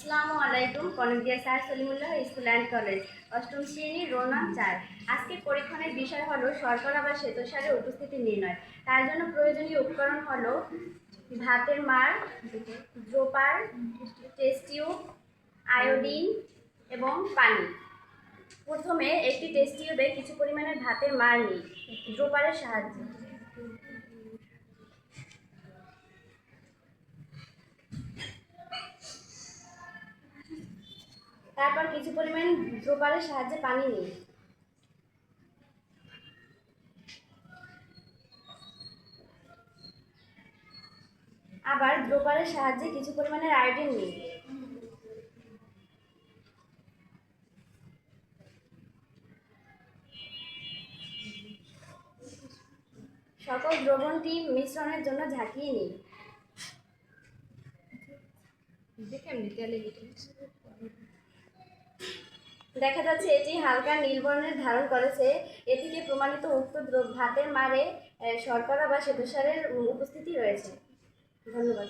আসসালামু আলাইকুম Kanakdia sir Salimullah school and college, অষ্টম শ্রেণি, রোনা চার আজকে পরীক্ষণের বিষয় হলো শর্করা বা শ্বেতসারের উপস্থিতি নির্ণয়। তার জন্য প্রয়োজনীয় উপকরণ হলো ভাতের মার, ড্রোপার টেস্ট টিউব আয়োডিন এবং পানি। প্রথমে একটি টেস্ট টিউবে কিছু পরিমাণের ভাতের মার নিই ড্রোপারের সাহায্যে। তারপর কিছু পরিমাণ ড্রোপারের সাহায্যে পানি নিই আবার ড্রোপারের সাহায্যে কিছু পরিমাণের আয়োডিন নিই সকল দ্রবণটি মিশ্রণের জন্য ঝাঁকিয়ে নিই দেখা যাচ্ছে এটি হালকা নীল বর্ণের ধারণ করেছে। এ থেকে প্রমাণিত উক্ত দ্রব্য ভাতের মারে শর্করা বা শ্বেতসারের উপস্থিতি রয়েছে। ধন্যবাদ।